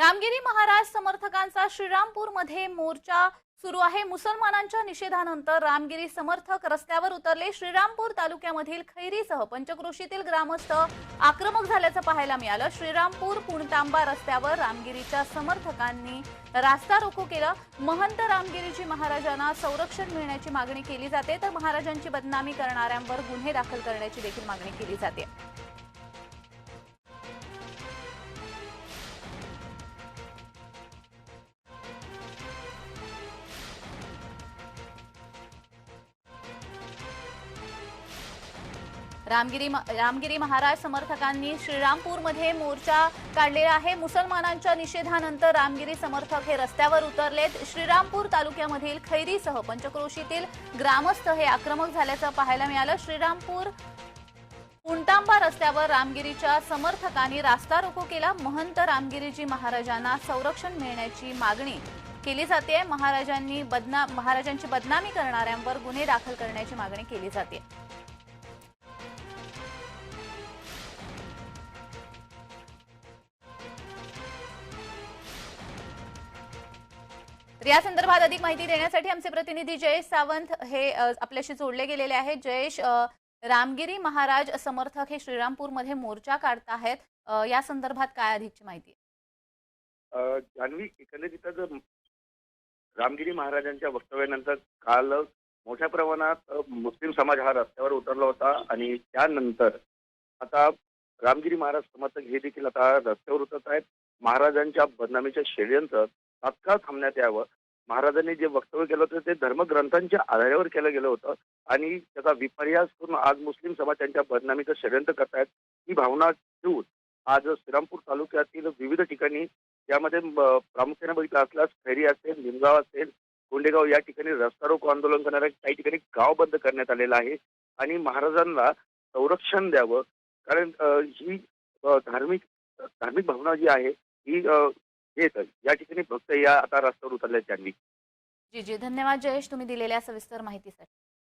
रामगिरी महाराज समर्थकांचा श्रीरामपूरमध्ये मोर्चा सुरू आहे. मुसलमानांच्या निषेधानंतर रामगिरी समर्थक रस्त्यावर उतरले. श्रीरामपूर तालुक्यामधील खैरीसह पंचक्रोशीतील ग्रामस्थ आक्रमक झाल्याचं पाहायला मिळालं. श्रीरामपूर पुणतांबा रस्त्यावर रामगिरीच्या समर्थकांनी रास्ता रोको केलं. महंत रामगिरीजी महाराजांना संरक्षण मिळण्याची मागणी केली जाते. तर महाराजांची बदनामी करणाऱ्यांवर गुन्हे दाखल करण्याची देखील मागणी केली जाते. रामगिरी रामगिरी महाराज समर्थकांनी श्रीरामपूरमध्ये मोर्चा काढलेला आहे. मुसलमानांच्या निषेधानंतर रामगिरी समर्थक हे रस्त्यावर उतरलेत. श्रीरामपूर तालुक्यामधील खैरीसह पंचक्रोशीतील ग्रामस्थ हे आक्रमक झाल्याचं पाहायला मिळालं. श्रीरामपूर उंटांबा रस्त्यावर रामगिरीच्या समर्थकांनी रास्ता रोको केला. महंत रामगिरीजी महाराजांना संरक्षण मिळण्याची मागणी केली जाते. महाराजांनी बदना महाराजांची बदनामी करणाऱ्यांवर गुन्हे दाखल करण्याची मागणी केली जाते. तर या संदर्भात अधिक माहिती देण्यासाठी आमचे प्रतिनिधी जयेश सावंत हे आपल्याशी जोडले गेलेले आहेत. जयेश रामगिरी महाराज समर्थक हे श्रीरामपूरमध्ये मोर्चा काढताहेत या संदर्भात काय अधिकची माहिती जान्हवी एकंदरीतच रामगिरी महाराजांच्या वक्तव्यानंतर काल मोठ्या प्रमाणात मुस्लिम समाज हा रस्त्यावर उतरला होता आणि त्यानंतर आता रामगिरी महाराज समर्थक हे देखील आता रस्त्यावर उतरत आहेत. महाराजांच्या बदनामीचे षडयंत्र तात्काळ थांबण्यात यावं. महाराजांनी जे वक्तव्य केलं होतं ते धर्मग्रंथांच्या आधारावर केलं गेलं होतं आणि त्याचा विपर्यास करून आज मुस्लिम समाज त्यांच्या बदनामीचं षडयंत्र करतायत ही भावना ठेवून आज श्रीरामपूर तालुक्यातील विविध ठिकाणी यामध्ये प्रामुख्याने बघितलं असल्यास खैरी असेल निमगाव असेल कोंडेगाव या ठिकाणी रस्ता रोको आंदोलन करणाऱ्या काही ठिकाणी गाव बंद करण्यात आलेलं आहे आणि महाराजांना संरक्षण द्यावं. कारण ही धार्मिक धार्मिक भावना जी आहे ही येत. या ठिकाणी फक्त या आता रस्त्यावर उतरल्या त्यांनी. जी जी. धन्यवाद जयेश तुम्ही दिलेल्या सविस्तर माहितीसाठी.